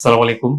সালাম আলাইকুম।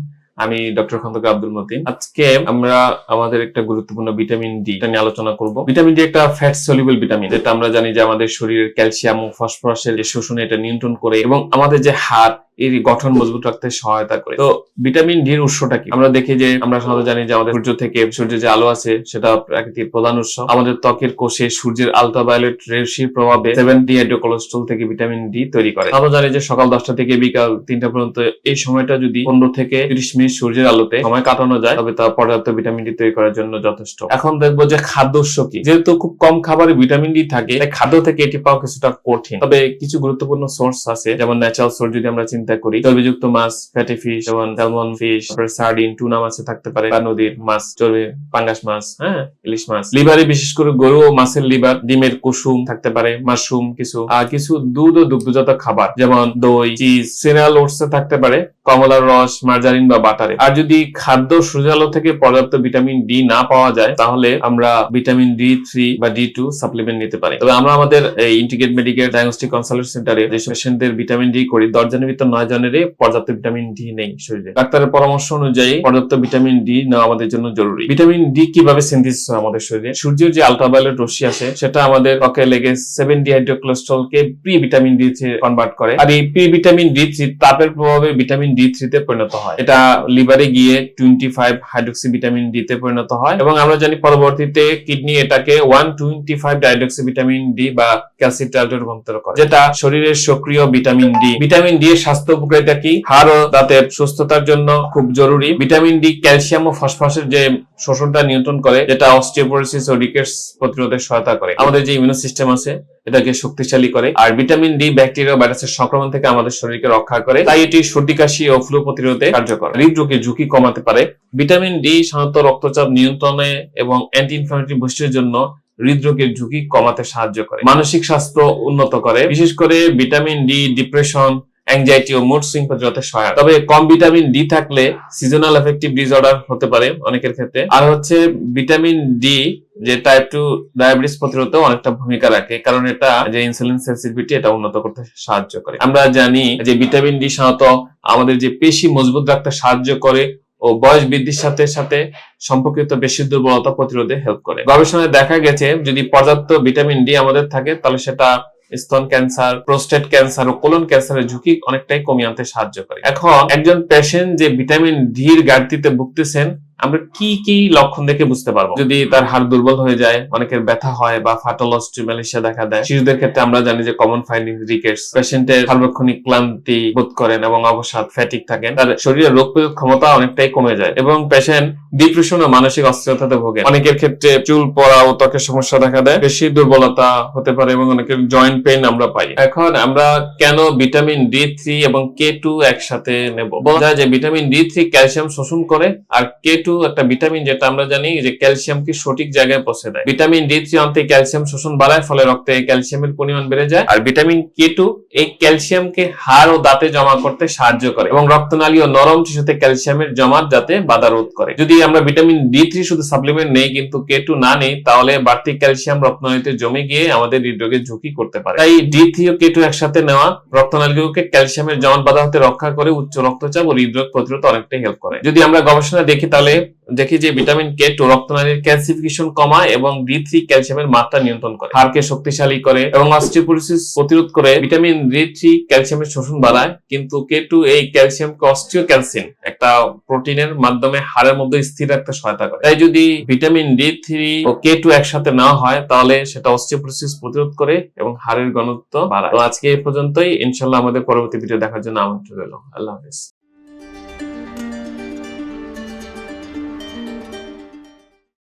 আমি ডক্টর খন্দক আব্দুল মতিন। আজকে আমরা আমাদের একটা গুরুত্বপূর্ণ ভিটামিন ডি নিয়ে আলোচনা করব। ভিটামিন ডি একটা ফ্যাট সলিউবল ভিটামিন যেটা আমরা জানি যে আমাদের শরীরের ক্যালসিয়াম ও ফসফরাসের যে শোষণে এটা নিয়ন্ত্রণ করে এবং আমাদের যে হাড় এর গঠন মজবুত রাখতে সহায়তা করে। তো ভিটামিন ডি এর উৎসটা কি? আমরা দেখি যে, আমরা সাধারণত জানি যে আমাদের সূর্য থেকে সূর্যের যে আলো আছে, সেটা প্রাকৃতিক প্রধান উৎস। আমাদের ত্বকের কোষে সূর্যের আলট্রাভায়োলেট রেশির প্রভাবে সেভেন ডি কোলেস্ট্রল থেকে ভিটামিন ডি তৈরি করে। আমরা জানি যে সকাল দশটা থেকে বিকাল তিনটা পর্যন্ত এই সময়টা যদি পনেরো থেকে তিরিশ মিনিট সূর্যের আলোতে সময় কাটানো যায়, তবে তা পর্যাপ্ত ভিটামিন ডি তৈরি করার জন্য যথেষ্ট। এখন দেখব যে খাদ্য উৎস কি? যেহেতু খুব কম খাবারে ভিটামিন ডি থাকে, তাই খাদ্য থেকে এটি পাওয়া কিছুটা কঠিন। তবে কিছু গুরুত্বপূর্ণ সোর্স আছে, যেমন ন্যাচারাল সোর্স যদি আমরা চিন্তা করি। চর্বিযুক্ত মাছ ফ্যাটি ফিশ যেমন স্যালমন ফিশ সার্ডিন টুনা মাছে থাকতে পারে। বা নদীর মাছ, চর্বি, পাঙ্গাস মাছ হ্যাঁ ইলিশ মাছ। লিভারে বিশেষ করে গরু ও মাছের লিভার, ডিমের কুসুম থাকতে পারে, মাশরুম কিছু। আর কিছু দুধ ও দুগ্ধজাত খাবার, যেমন দই, চিজ সিরিয়াল ওটসে থাকতে পারে। কমলার রস, মার্জারিন বা বাটারে। আর যদি খাদ্য সূর্যালো থেকে পর্যাপ্ত ভিটামিন ডি না পাওয়া যায়, তাহলে আমরা ভিটামিন ডি থ্রি বা ডি টু সাপ্লিমেন্ট নিতে পারি। তবে আমরা আমাদের এই ইন্টিগ্রেট মেডিকেল ডায়াগনস্টিক কনসালটেন্ট সেন্টারে যে পেশেন্টদের ভিটামিন ডি করি দশ জনের ভিতর নয় জনেরই পর্যাপ্ত ভিটামিন ডি নেই শরীরে। ডাক্তারের পরামর্শ অনুযায়ী পর্যাপ্ত ভিটামিন ডি নেওয়া আমাদের জন্য জরুরি। ভিটামিন ডি কীভাবে সিনথেসিস হয় আমাদের শরীরে? সূর্যের যে আলট্রাভায়োলেট রশ্মি আছে সেটা আমাদের ত্বকে লেগে সেভেন ডি হাইড্রোকোলেস্ট্রল কে প্রি ভিটামিন ডি কনভার্ট করে। আর এই প্রি ভিটামিন ডি থ্রি তাপের প্রভাবে ভিটামিন ডি থ্রি তে পরিণত হয়। এটা লিভারে গিয়ে twenty five hydroxy vitamin D তে পরিণত হয় এবং আমরা জানি পরবর্তীতে কিডনি এটাকে one twenty five dihydroxy vitamin D বা ক্যালসিট্রালটে রূপান্তর করে, যেটা শরীরের সক্রিয় ভিটামিন ডি ভিটামিন ডি এর স্বাস্থ্য উপকারিতা কি? হাড় ও দাঁতের সুস্থতার জন্য খুব জরুরি। ভিটামিন ডি ক্যালসিয়াম ও ফসফরাসের যে শোষণটা নিয়ন্ত্রণ করে, যেটা অস্টিওপোরোসিস ও রিকেটস প্রতিরোধে সহায়তা করে। আমাদের যে ইমিউন সিস্টেম আছে এটাকে শক্তিশালী করে। আর ভিটামিন ডি ব্যাকটেরিয়া ভাইরাসের সংক্রমণ থেকে আমাদের শরীরকে রক্ষা করে। তাই এটি সর্দি, কাশি ও ফ্লু প্রতিরোধে কার্যকর। হৃদরোগের ঝুঁকি কমাতে পারে। ভিটামিন ডি সাধারণত রক্তচাপ নিয়ন্ত্রণে এবং অ্যান্টি ইনফ্লামেটরি বৈশিষ্ট্যের জন্য হৃদরোগের ঝুঁকি কমাতে সাহায্য করে। মানসিক স্বাস্থ্য উন্নত করে। বিশেষ করে ভিটামিন ডি ডিপ্রেশন অ্যাংজাইটি ও মুড সুইং প্রতিরোধে সহায়ক। তবে কম ভিটামিন ডি থাকলে সিজনাল এফেক্টিভ ডিসঅর্ডার হতে পারে অনেকের ক্ষেত্রে। আর হচ্ছে ভিটামিন ডি যে টাইপ টু ডায়াবেটিস প্রতিরোধে অনেকটা ভূমিকা রাখে, কারণ এটা যে ইনসুলিন সেন্সিটিভিটি এটা উন্নত করতে সাহায্য করে। আমরা জানি যে ভিটামিন ডি সাধারণত আমাদের যে পেশি মজবুত রাখতে সাহায্য করে ও বয়স বৃদ্ধির সাথে সাথে সম্পর্কিত বেশি দুর্বলতা প্রতিরোধে হেল্প করে। গবেষণায় দেখা গেছে, যদি পর্যাপ্ত ভিটামিন ডি আমাদের থাকে, তাহলে সেটা স্তন ক্যান্সার প্রোস্টেট ক্যান্সার ও কোলন ক্যান্সারের ঝুঁকি অনেকটাই কমিয়ে আনতে সাহায্য করে। এখন একজন পেশেন্ট যে ভিটামিন ডি এর ঘাটতিতে ভুগতেছেন আমরা কি কি লক্ষণ দেখে বুঝতে পারব? যদি তার হাড় দুর্বল হয়ে যায়, অনেকের ব্যথা হয় বা ফাটল ফাটোলস্টিমালেশিয়া দেখা দেয়, শিশুদের ক্ষেত্রে আমরা জানি যে কমন ফাইন্ডিং রিকেটস পেশেন্টের সার্বক্ষণিক ক্লান্তি বোধ করেন এবং অবসাদ ফ্যাটিক থাকেন। তার শরীরের রোগ প্রতিরোধ ক্ষমতা অনেকটাই কমে যায় এবং পেশেন্ট ডিপ্রেশন ও মানসিক অস্থিরতাতে ভোগে অনেকের ক্ষেত্রে চুল পড়া ও ত্বকের সমস্যা দেখা দেয়। বেশি দুর্বলতা হতে পারে এবং অনেকের জয়েন্ট পেইন আমরা পাই। এখন আমরা কেন ভিটামিন ডি থ্রি এবং কে টু একসাথে নেব? বলা যায় যে ভিটামিন ডি থ্রি ক্যালসিয়াম শোষণ করে আর কে টু একটা ভিটামিন যেটা আমরা জানি যে ক্যালসিয়ামকে সঠিক জায়গায় পৌঁছে দেয়। ভিটামিন ডি থ্রি অন্তে ক্যালসিয়াম শোষণ বাড়ায়, ফলে রক্তে ক্যালসিয়ামের পরিমাণ বেড়ে যায়। আর ভিটামিন কে টু এই ক্যালসিয়ামকে হাড় ও দাঁতে জমা করতে সাহায্য করে এবং রক্তনালী ও নরম টিস্যুতে ক্যালসিয়ামের জমাট যাতে বাধা রোধ করে। যদি আমরা ভিটামিন ডি থ্রি শুধু সাপ্লিমেন্ট নেই, কিন্তু কে টু না নেই, তাহলে বাড়তি ক্যালসিয়াম রক্তনালীতে জমে গিয়ে আমাদের হৃদরোগের ঝুঁকি করতে পারে। তাই ডি থ্রি ও কে টু একসাথে নেওয়া রক্তনালীগুলোকে ক্যালসিয়ামের জমাট বাধা হতে রক্ষা করে উচ্চ রক্তচাপ ও হৃদরোগ প্রতিরোধ অনেকটাই হেল্প করে। যদি আমরা গবেষণা দেখি, তাহলে দেখি যে ভিটামিন কে টু, রক্তনালীর ক্যালসিফিকেশন কমায় এবং ডি থ্রি ক্যালসিয়ামের মাত্রা নিয়ন্ত্রণ করে। হাড়কে শক্তিশালী করে এবং অস্টিওপোরোসিস প্রতিরোধ করে ভিটামিন ডি থ্রি ক্যালসিয়ামের শোষণ বাড়ায়। কিন্তু কে টু এই ক্যালসিয়ামকে অস্টিও ক্যালসিন একটা প্রোটিনের মাধ্যমে হাড়ের মধ্যে স্থির রাখতে সহায়তা করে। তাই যদি ভিটামিন ডি থ্রি ও কে টু একসাথে না হয়, তাহলে সেটা অস্টিওপোরোসিস প্রতিরোধ করে এবং হাড়ের ঘনত্ব বাড়ায়। তো আজকে এই পর্যন্তই। ইনশাল্লাহ আমাদের পরবর্তী ভিডিও দেখার জন্য আমন্ত্রণ রইল আল্লাহ হাফিজ।